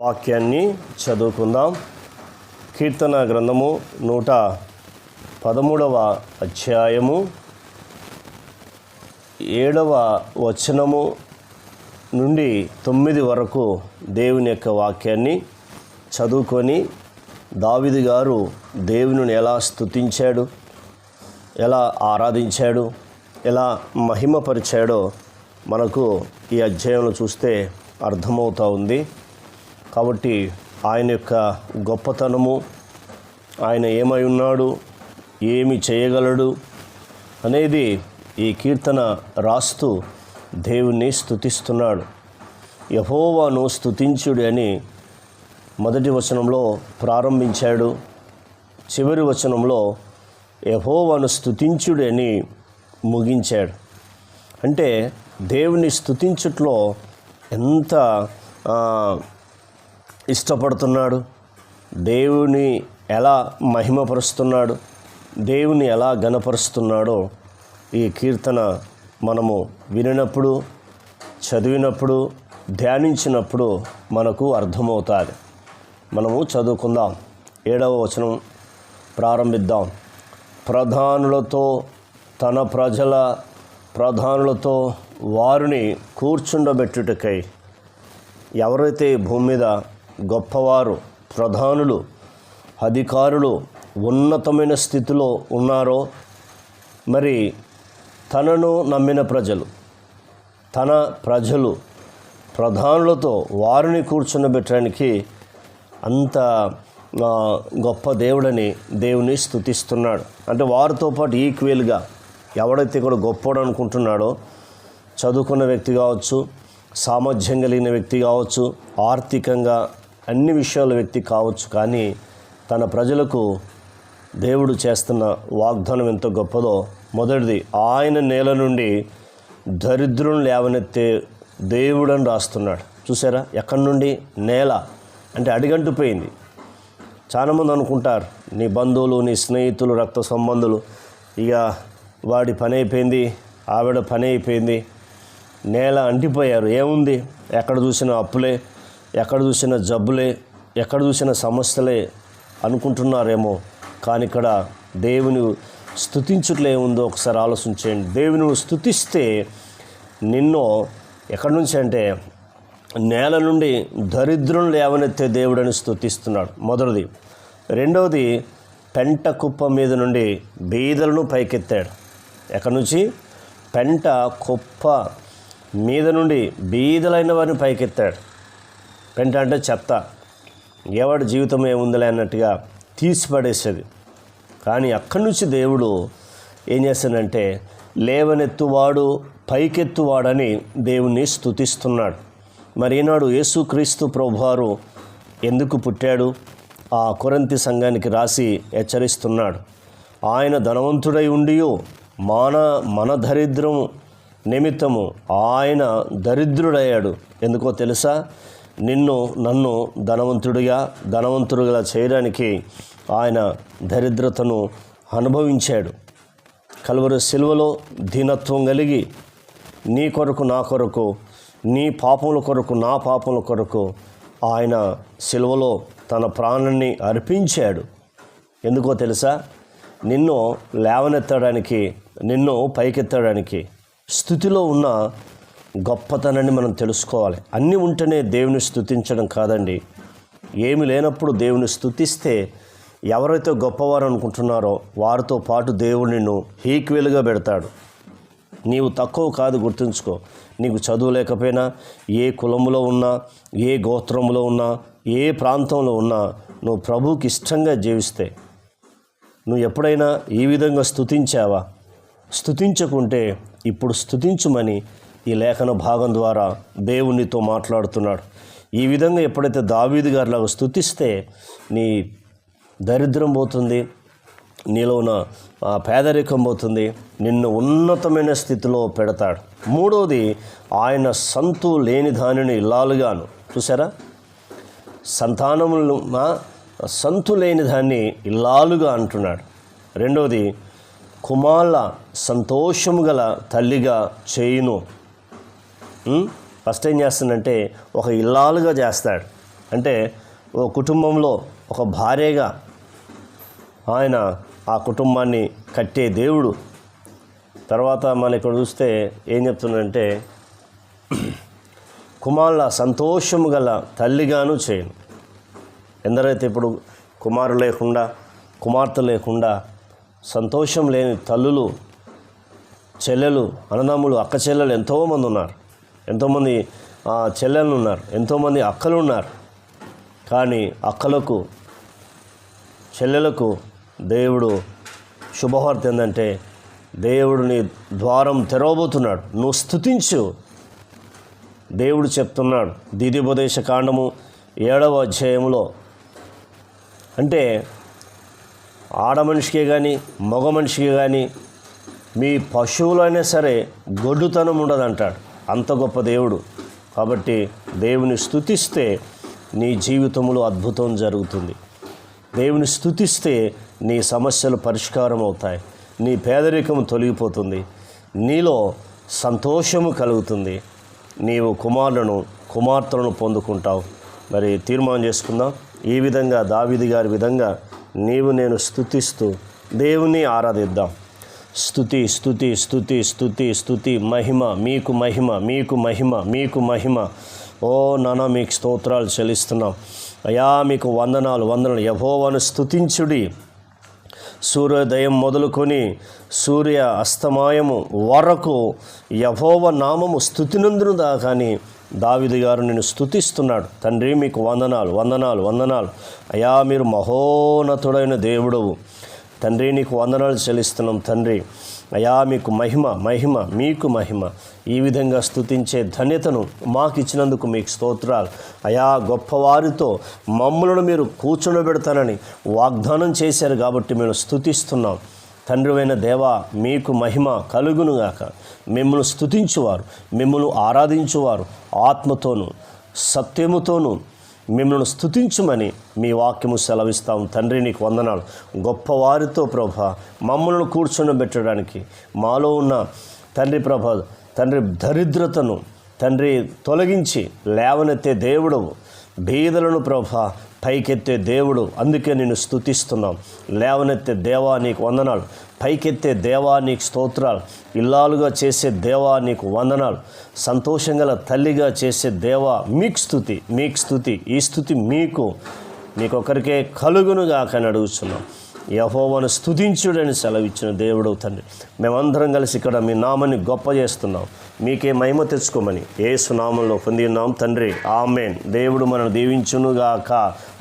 వాక్యాన్ని చదువుకుందాం. కీర్తన గ్రంథము నూట పదమూడవ అధ్యాయము ఏడవ వచనము నుండి తొమ్మిది వరకు దేవుని యొక్క వాక్యాన్ని చదువుకొని దావిది గారు దేవుని ఎలా స్తుతించాడు ఎలా ఆరాధించాడు ఎలా మహిమపరిచాడో మనకు ఈ అధ్యాయంలో చూస్తే అర్థమవుతూ ఉంది. కాబట్టి ఆయన యొక్క గొప్పతనము ఆయన ఏమై ఉన్నాడు ఏమి చేయగలడు అనేది ఈ కీర్తన రాస్తూ దేవుణ్ణి స్తుతిస్తున్నాడు. యహోవాను స్తుతించుడి అని మొదటి వచనంలో ప్రారంభించాడు. చివరి వచనంలో యహోవాను స్తుతించుడి అని ముగించాడు. అంటే దేవుని స్థుతించుట్లో ఎంత ఇష్టపడుతున్నాడు. దేవుని ఎలా మహిమపరుస్తున్నాడు దేవుని ఎలా గణపరుస్తున్నాడో ఈ కీర్తన మనము వినినప్పుడు చదివినప్పుడు ధ్యానించినప్పుడు మనకు అర్థమవుతుంది. మనము చదువుకుందాం. ఏడవ వచనం ప్రారంభిద్దాం. ప్రధానులతో తన ప్రజల ప్రధానులతో వారిని కూర్చుండబెట్టుటకై ఎవరైతే భూమి మీద గొప్పవారు ప్రధానులు అధికారులు ఉన్నతమైన స్థితిలో ఉన్నారో మరి తనను నమ్మిన ప్రజలు తన ప్రజలు ప్రధానులతో వారిని కూర్చున్నబెట్టడానికి అంత గొప్ప దేవుడని దేవుని స్తుతిస్తున్నాడు అంటే వారితో పాటు ఈక్వల్గా ఎవడైతే కూడా గొప్పవాడు అనుకుంటున్నాడో చదువుకున్న వ్యక్తి కావచ్చు సామర్థ్యం కలిగిన వ్యక్తి కావచ్చు ఆర్థికంగా అన్ని విషయాల వ్యక్తి కావచ్చు కానీ తన ప్రజలకు దేవుడు చేస్తున్న వాగ్దానం ఎంత గొప్పదో మొదటిది ఆయన నేల నుండి దరిద్రులను లేవనెత్తే దేవుడని రాస్తున్నాడు. చూసారా? ఎక్కడి నుండి? నేల. అంటే అడిగంటుపోయింది చాలామంది అనుకుంటారు నీ బంధువులు నీ స్నేహితులు రక్త సంబంధులు ఇక వాడి పని అయిపోయింది ఆవిడ పని అయిపోయింది నేల అంటిపోయారు. ఏముంది? ఎక్కడ చూసిన అప్పులే. ఎక్కడ చూసిన జబ్బులే ఎక్కడ చూసిన సమస్యలే అనుకుంటున్నారేమో. కానీ ఇక్కడ దేవుని స్థుతించుట్లో ఏముందో ఒకసారి ఆలోచించండి దేవుని స్థుతిస్తే నిన్ను ఎక్కడి నుంచి అంటే నేల నుండి దరిద్రం లేవనెత్తే దేవుడని స్థుతిస్తున్నాడు మొదటిది. రెండవది పెంట కుప్ప మీద నుండి బీదలను పైకెత్తాడు. ఎక్కడి నుంచి? పెంట కుప్ప మీద నుండి బీదలైన వారిని పైకెత్తాడు. పెంట అంటే చెత్త. ఎవడి జీవితం ఏముందిలే అన్నట్టుగా తీసిపడేసేది. కానీ అక్కడి నుంచి దేవుడు ఏం చేస్తాడంటే లేవనెత్తువాడు పైకెత్తువాడని దేవుణ్ణి స్తుతిస్తున్నాడు. మరి ఈనాడు యేసుక్రీస్తు ప్రభువారు ఎందుకు పుట్టాడు? ఆ కొరంతి సంఘానికి రాసి హెచ్చరిస్తున్నాడు. ఆయన ధనవంతుడై ఉండియో మాన మన దరిద్రము నిమిత్తము ఆయన దరిద్రుడయ్యాడు. ఎందుకో తెలుసా? నిన్ను నన్ను ధనవంతుడిగా ధనవంతుడిగా చేయడానికి ఆయన దరిద్రతను అనుభవించాడు. కలువరు సిలువలో దీనత్వం కలిగి నీ కొరకు నా కొరకు నీ పాపముల కొరకు నా పాపముల కొరకు ఆయన సిలువలో తన ప్రాణాన్ని అర్పించాడు. ఎందుకో తెలుసా? నిన్ను లేవనెత్తడానికి నిన్ను పైకెత్తడానికి స్థుతిలో ఉన్న గొప్పతనాన్ని మనం తెలుసుకోవాలి. అన్నీ ఉంటేనే దేవుని స్థుతించడం కాదండి. ఏమి లేనప్పుడు దేవుని స్థుతిస్తే ఎవరైతే గొప్పవారు అనుకుంటున్నారో వారితో పాటు దేవుడు నిన్ను ఈక్వెల్గా పెడతాడు. నీవు తక్కువ కాదు గుర్తుంచుకో. నీకు చదువు లేకపోయినా ఏ కులములో ఉన్నా ఏ గోత్రంలో ఉన్నా ఏ ప్రాంతంలో ఉన్నా నువ్వు ప్రభువుకి ఇష్టంగా జీవిస్తే నువ్వు ఎప్పుడైనా ఈ విధంగా స్థుతించావా స్థుతించకుంటే ఇప్పుడు స్థుతించమని ఈ లేఖన భాగం ద్వారా దేవునితో మాట్లాడుతున్నాడు. ఈ విధంగా ఎప్పుడైతే దావీదు గారిలాగా స్తుతిస్తే నీ దరిద్రం పోతుంది నీలో ఉన్న పేదరికం పోతుంది నిన్ను ఉన్నతమైన స్థితిలో పెడతాడు. మూడవది ఆయన సంతు లేని దానిని ఇల్లాలుగాను. చూసారా సంతానములు మా సంతు లేని దాన్ని ఇల్లాలుగా అంటున్నాడు. రెండవది కుమార్ల సంతోషము గల తల్లిగా చేయును. ఫస్ట్ ఏం చేస్తుందంటే ఒక ఇల్లాలుగా చేస్తాడు. అంటే ఓ కుటుంబంలో ఒక భార్యగా ఆయన ఆ కుటుంబాన్ని కట్టే దేవుడు. తర్వాత మన ఇక్కడ చూస్తే ఏం చెప్తున్నాడంటే కుమారుల సంతోషము గల తల్లిగాను చేయను. ఎందరైతే ఇప్పుడు కుమారు లేకుండా కుమార్తె లేకుండా సంతోషం లేని తల్లులు చెల్లెలు అన్నదమ్ములు అక్క చెల్లెలు ఎంతోమంది ఉన్నారు. ఎంతోమంది చెల్లెలు ఉన్నారు ఎంతోమంది అక్కలు ఉన్నారు కానీ అక్కలకు చెల్లెలకు దేవుడు శుభవార్త ఏంటంటే దేవుడిని ద్వారం తెరవబోతున్నాడు. నువ్వు స్థుతించు. దేవుడు చెప్తున్నాడు. దీదిపదేశ కాండము ఏడవ అధ్యాయంలో. అంటే ఆడ మనిషికే కానీ మగ మనిషికి కానీ మీ పశువులైనా సరే గొడ్డుతనం ఉండదంటాడు. అంత గొప్ప దేవుడు. కాబట్టి దేవుని స్థుతిస్తే నీ జీవితంలో అద్భుతం జరుగుతుంది. దేవుని స్థుతిస్తే నీ సమస్యలు పరిష్కారం అవుతాయి. నీ పేదరికం తొలగిపోతుంది. నీలో సంతోషము కలుగుతుంది. నీవు కుమారులను కుమార్తెలను పొందుకుంటావు. మరి తీర్మానం చేసుకుందాం. ఈ విధంగా దావిది గారి విధంగా నీవు నేను స్థుతిస్తూ దేవుని ఆరాధిద్దాం. స్థుతి స్థుతి స్థుతి స్థుతి స్థుతి మహిమ మీకు మహిమ మీకు మహిమ మీకు మహిమ. ఓ నాన్న మీకు స్తోత్రాలు చెల్లిస్తున్నాం. అయా మీకు వందనాలు వందనాలు. యహోవను స్థుతించుడి సూర్యోదయం మొదలుకొని సూర్య అస్తమాయము వరకు యహోవ నామము స్థుతినందును దాకాని దావిది గారు నేను స్థుతిస్తున్నాడు తండ్రి మీకు వందనాలు వందనాలు వందనాలు. అయా మీరు మహోన్నతుడైన దేవుడవు. తండ్రి నీకు వందనాలు చెల్లిస్తున్నాం తండ్రి. అయా మీకు మహిమ మహిమ మీకు మహిమ. ఈ విధంగా స్థుతించే ధన్యతను మాకు ఇచ్చినందుకు మీకు స్తోత్రాలు. అయా గొప్పవారితో మమ్మలను మీరు కూర్చుండబెడతానని వాగ్దానం చేశారు కాబట్టి మేము స్థుతిస్తున్నాం తండ్రివైన దేవా మీకు మహిమ కలుగునుగాక. మిమ్మల్ని స్థుతించువారు మిమ్మల్ని ఆరాధించువారు. ఆత్మతోనూ సత్యముతోనూ మిమ్మల్ని స్తుతించమని మీ వాక్యము సెలవిస్తాం తండ్రి నీకు వందనాలు. గొప్పవారితో ప్రభ మమ్మల్ని కూర్చొని మాలో ఉన్న తండ్రి ప్రభ తండ్రి దరిద్రతను తండ్రి తొలగించి లేవనెత్తే దేవుడవు. బీదలను ప్రభ పైకెత్తే దేవుడు అందుకే నేను స్థుతిస్తున్నాం లేవనెత్తే దేవా నీకు వందనాలు. పైకెత్తే దేవా నీకు స్తోత్రాలు. ఇల్లాలుగా చేసే దేవా నీకు వందనాలు. సంతోషంగల తల్లిగా చేసే దేవా మీకు స్థుతి మీకు స్థుతి ఈ స్థుతి మీకు మీకొకరికే కలుగునుగాకని అడుగుతున్నాం యహోవను స్థుతించుడని సెలవిచ్చిన దేవుడు తండ్రి. మేమందరం కలిసి ఇక్కడ మీ నామని గొప్ప చేస్తున్నాం. మీకే మహిమ తెచ్చుకోమని ఏసు నామంలో పొందినాం తండ్రి. ఆమెన్. దేవుడు మనం దీవించునుగాక.